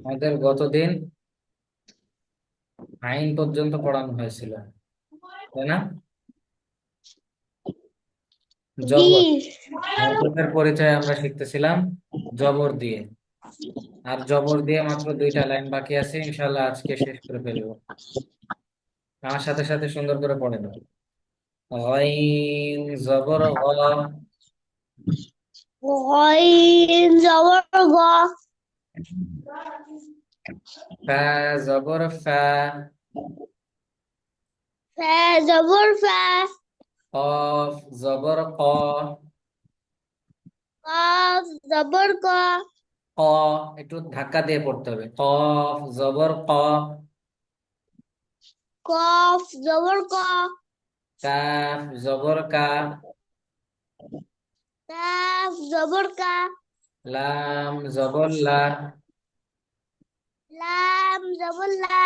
আমাদের গতদিন আইন পর্যন্ত পড়ানো হয়েছিল তাই না? জি জবর পরিচয় আমরা শিখতেছিলাম জবর দিয়ে। আর জবর দিয়ে মাত্র দুইটা লাইন বাকি আছে ইনশাল্লাহ আজকে শেষ করে ফেলব। আমার সাথে সাথে সুন্দর করে পড়ে জবর গ। গইন জবর গ। ফা জবর ফা। ফা জবর ফা। কফ জবর ক। কফ জবর ক। ক একটু ধাক্কা দিয়ে পড়তে হবে। কফ জবর ক। কফ জবর ক। কাফ জবর কা। কাফ জবর কা। লাম জবর লা লাম জবর লা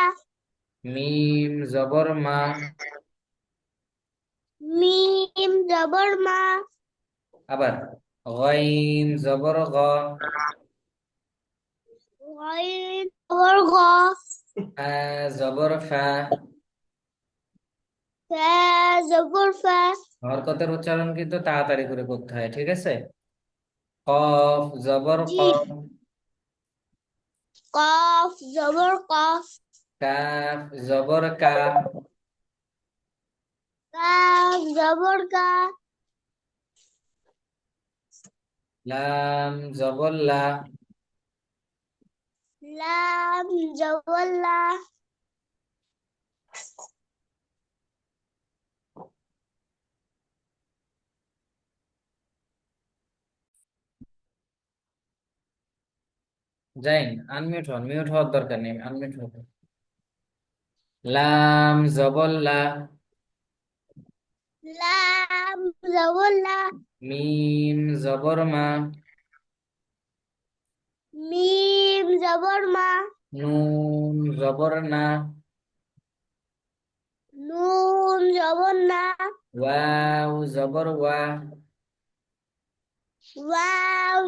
মিম জবর মা মিম জবর মা আবার গইন জবর গ গইন জবর গ ফা জবর ফা ফা জবর ফা হরকতের উচ্চারণ কিন্তু তাড়াতাড়ি করে করতে হয় ঠিক আছে? কফ জবর ক জি। কফ। জবর কফ। কাফ জবর কা কাফ জবর কা লাম জবর লা। লাম জবর লা। জাইন আনমিউট হন মিউট হওয়ার দরকার নেই আনমিউট হবে লাম জবর লা। লাম জবর লা। মিম জবর মা। মিম জবর মা। নুন জবর না। নুন জবর না। ওয়াও জবর ওয়া। ওয়াও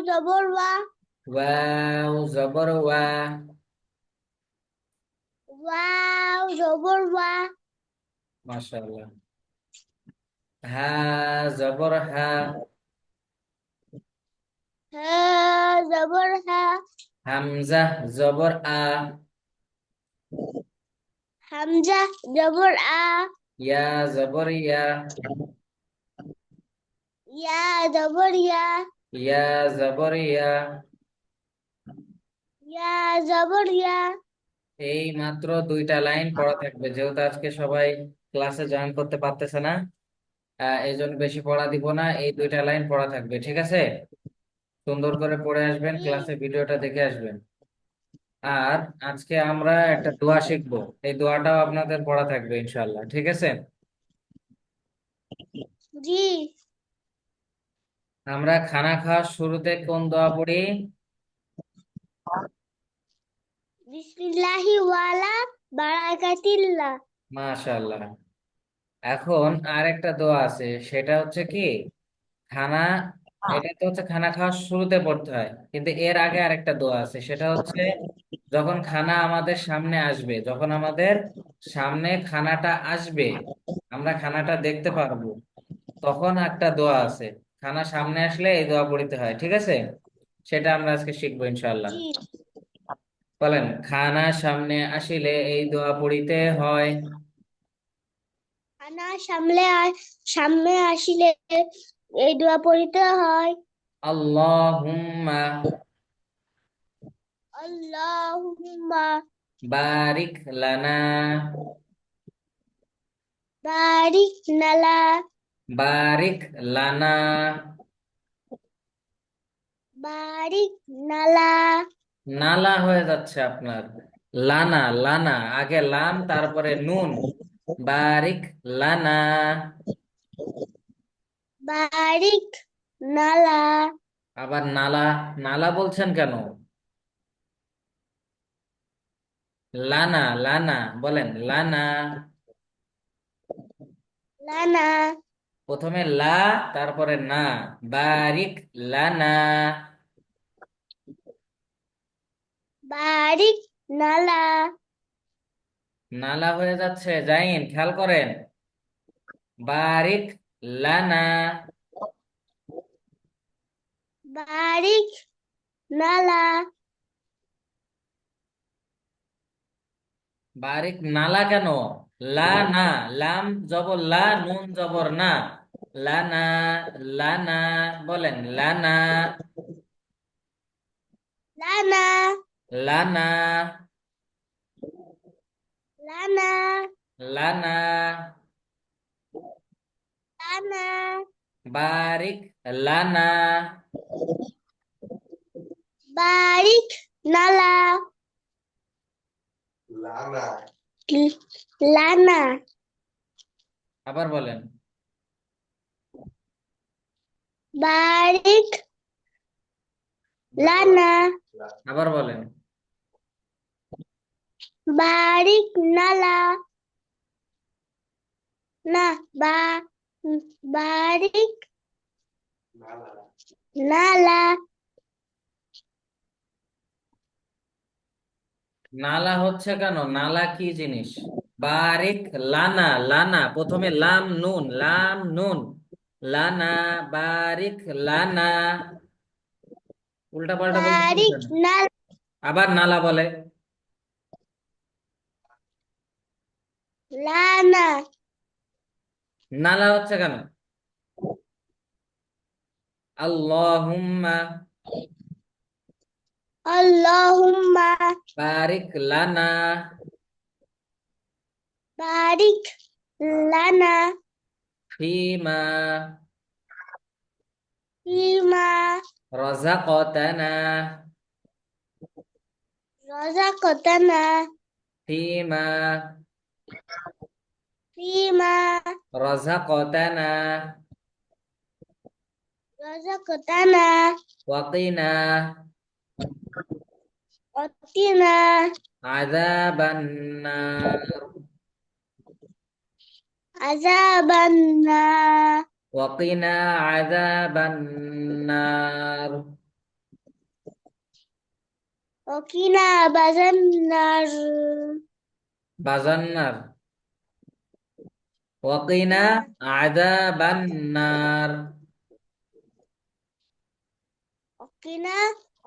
জবর ওয়া ওয়াও জবর ওয়া ওয়াও জবর ওয়া মাশাআল্লাহ হা জবর হা হা জবর হা হামজা জবর আ হামজা জবর আ ইয়া জবর ইয়া ইয়া জবর ইয়া ইয়া জবর ইয়া ইয়া জবর ইয়া এই মাত্র দুইটা লাইন পড়া থাকবে। যেহেতু আজকে সবাই ক্লাসে জয়েন করতে পারতেছে না এই জন্য বেশি পড়া দিব না এই দুইটা লাইন পড়া থাকবে ঠিক আছে? সুন্দর করে পড়ে আসবেন ক্লাসে ভিডিওটা দেখে আসবেন। আর আজকে আমরা একটা দোয়া শিখব। এই দোয়াটাও আপনাদের পড়া থাকবে ইনশাল্লাহ ঠিক আছে? জি। আমরা খানা খাওয়ার শুরুতে কোন দোয়া পড়ি? বিসমিল্লাহি ওয়ালা বারাকাতিল্লাহ। মাশাআল্লাহ। এখন আর একটা দোয়া আছে সেটা হচ্ছে কি খানা এটা তো হচ্ছে খানা খাওয়ার শুরুতে পড়তে হয় কিন্তু এর আগে আরেকটা দোয়া আছে সেটা হচ্ছে যখন খানা আমাদের সামনে আসবে যখন আমাদের সামনে খানাটা আসবে আমরা খানাটা দেখতে পারব তখন একটা দোয়া আছে খানা সামনে আসলে এই দোয়া পড়িতে হয় ঠিক আছে? সেটা আমরা আজকে শিখব ইনশাল্লাহ বলেন খানা সামনে আসিলে এই দোয়া পড়িতে হয়। খানা সামলে আ- সামনে আসিলে এই দোয়া পড়িতে হয়। আল্লাহুম্মা আল্লাহুম্মা বারিক লানা। বারিক নালা বারিক লানা। বারিক নালা নালা হয়ে যাচ্ছে আপনার। লানা লানা আগে লাম তারপরে নুন। বারিক লানা। বারিক নালা। আবার নালা নালা বলছেন কেন? লানা লানা বলেন লানা। লানা। প্রথমে লা তারপরে না। বারিক লানা। বারিক নালা। নালা হয়ে যাচ্ছে। জাইন খেয়াল করেন। বারিক লানা। বারিক নালা। বারিক নালা কেন? লা না লাম জবর লা নুন জবর না। লানা লানা বলেন লানা। লানা। লানা লানা লানা লানা বারিক লানা বারিক নালা লানা লানা আবার বলেন বারিক লানা আবার বলেন বারিক নালা। না বা বারিক নালা। নালা হচ্ছে কেন? নালা কি জিনিস? বারিক লানা লানা প্রথমে লাম নুন লাম নুন লানা বারিক লানা। উল্টা পাল্টা বারিক? নালা। আবার নালা বলে। লানা নালা হচ্ছে কেন? আল্লাহুম্মা আল্লাহুম্মা। বারিক লানা। বারিক লানা। ফিমা। ফিমা। রাযাকতানা। রাযাকতানা। ফিমা। ফিমা রাযাকতানা রাযাকতানা ওয়াকিনা অতিনা আযাবান নার আযাবান্না ওয়াকিনা আযাবান নার অকিনা বাজান্নার বাজান্নার। ওয়াকিনা আযাবান নার অকিনা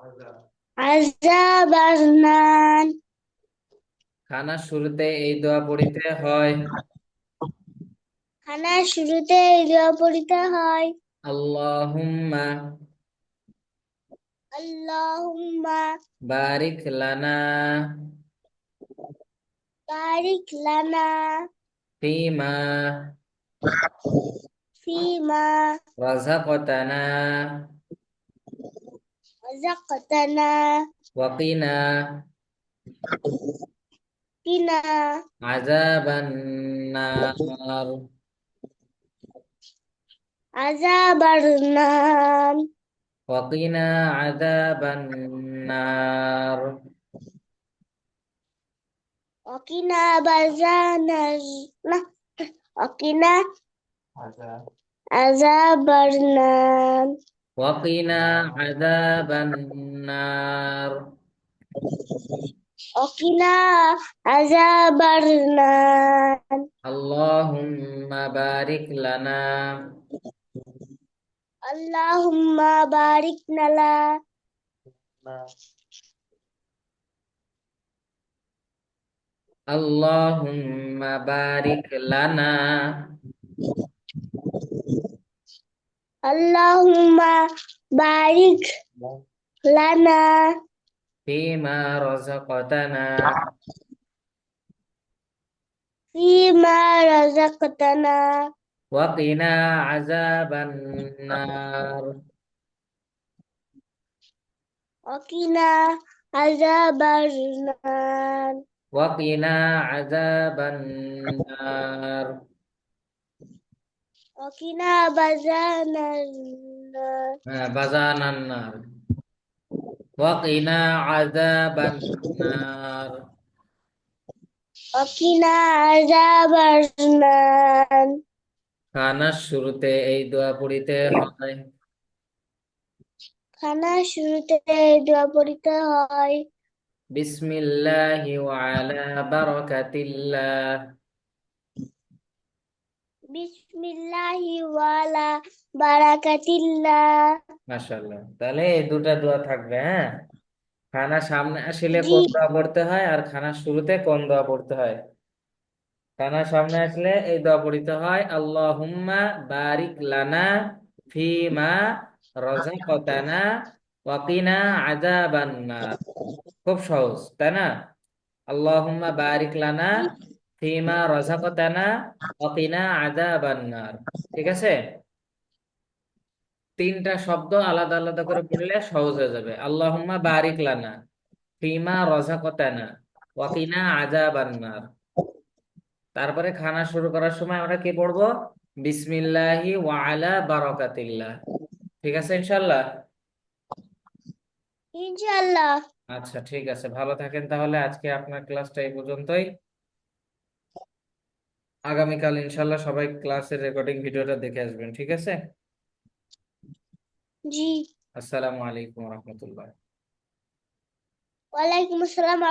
আজা আযাবান্নার। খানা শুরুতে এই দোয়া পড়িতে হয়। খানা শুরুতে দোয়া পড়িতে হয়। আল্লাহুম্মা আল্লাহুম্মা বারিক লানা। بارك لنا. فيما. فيما. رزقتنا. رزقتنا. وقنا. قنا. عذاب النار. عذاب النار. وقنا عذاب النار. وقنا بزان وقنا عذاب النار وقنا عذاب النار وقنا عذاب النار اللهم بارك لنا اللهم بارك لنا اللهم بارك لنا. اللهم بارك لنا. فيما رزقتنا. فيما رزقتنا. وقنا عذاب النار. وقنا عذاب النار. وقنا عذاب النار অকিনা বাজানার آه، بزانا النار وقنا عذاب النار অকিনা আযাবান্নার খানার শুরুতে এই দোয়া পড়িতে হয় খানা শুরুতে দোয়া পড়িতে হয় বিসমিল্লাহি ওয়ালা বারাকাতিল্লাহ। বিসমিল্লাহি ওয়ালা বারাকাতিল্লাহ। মাশাআল্লাহ। তাহলে এই দুটা দোয়া থাকবে হ্যাঁ? খানা সামনে আসলে জি। কোন দোয়া পড়তে হয় আর খানার শুরুতে কোন দোয়া পড়তে হয়? খানা সামনে আসলে এই দোয়া পড়তে হয় আল্লাহুম্মা বারিক লানা ফিমা রাযাকাতানা ওয়া কিনা আযাবান নার। খুব সহজ, তাই না? আল্লাহুম্মা বারিক লানা ফিমা রাযাকাতানা ওয়া কিনা আযাবান নার। ঠিক আছে? তিনটা শব্দ আলাদা আলাদা করে পড়লে সহজ হয়ে যাবে। আল্লাহুম্মা বারিক লানা ফিমা রাযাকাতানা ওয়া কিনা আযাবান তারপরে খানা শুরু করার সময় আমরা কি পড়ব? বিসমিল্লাহি ওয়া আলা বারাকাতিল্লাহ। ঠিক আছে ইনশাআল্লাহ? ইনশাআল্লাহ। আচ্ছা ঠিক আছে। ভালো থাকেন তাহলে। আজকে আপনার ক্লাসটা এই পর্যন্তই। আগামীকাল ইনশাল্লাহ সবাই ক্লাসের রেকর্ডিং ভিডিওটা দেখে আসবেন ঠিক আছে? জি। আসসালামু আলাইকুম রহমতুল্লাহ। ওয়ালাইকুম আসসালাম।